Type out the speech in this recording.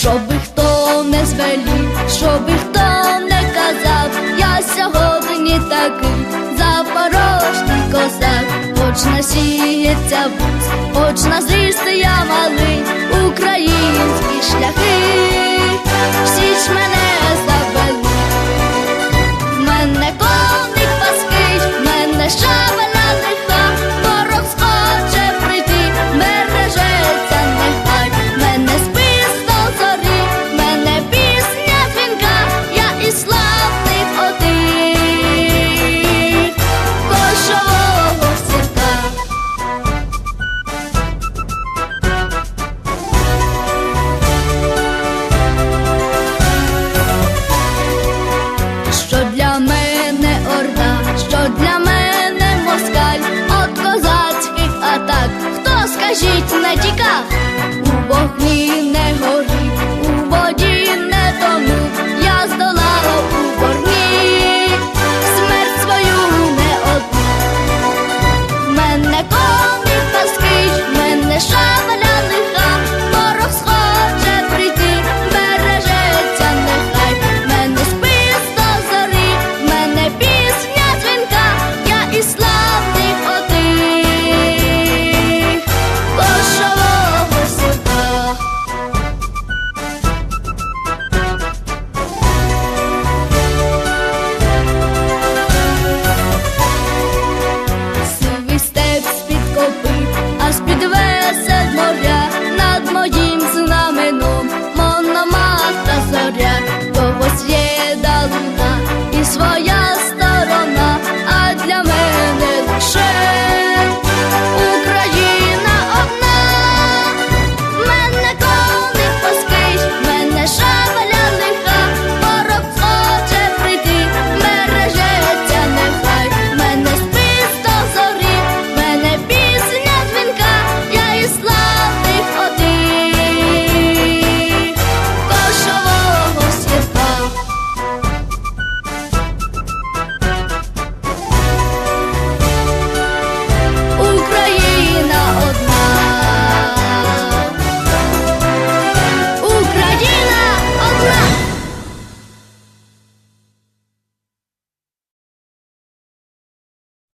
щоби хто не звелів, щоби хто не казав, я сьогодні такий запорожний козак, хоч насіється вуз, хоч назрісти я малий, українські шляхи. magic of